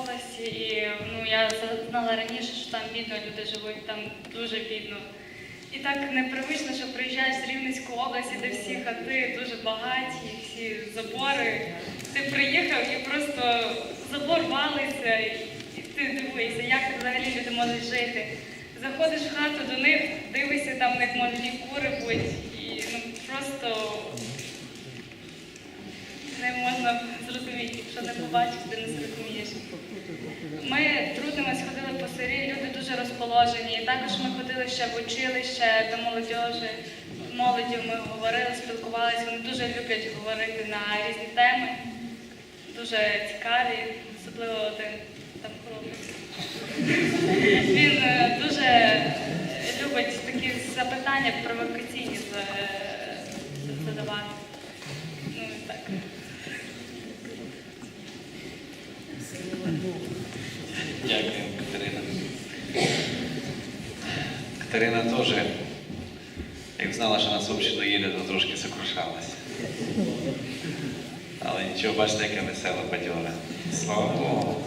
області, і ну, я знала раніше, що там бідно люди живуть, там дуже бідно. І так непривично, що приїжджаєш з Рівненської області, де всі хати дуже багаті, всі забори. Ти приїхав і просто забор валиться, і ти дивишся, як взагалі люди можуть жити. Заходиш в хату до них, дивишся, там в них можуть і кури бути, і ну, просто не можна зрозуміти, побачиш, ти не зрозумієш. Ми трудимось, ходили по селі, люди дуже розположені. Також ми ходили ще в училище до молодіжі. Молоді ми говорили, спілкувалися. Вони дуже люблять говорити на різні теми, дуже цікаві, особливо один там хлопець. Він е, дуже любить такі запитання провокаційні за- задавати. Ну і так. Дякую, Катерина. Катерина теж, як знала, що нас взагалі доїде, то трошки сокрушалася. Але нічого, бачите, яке весела бадьоре. Слава Богу,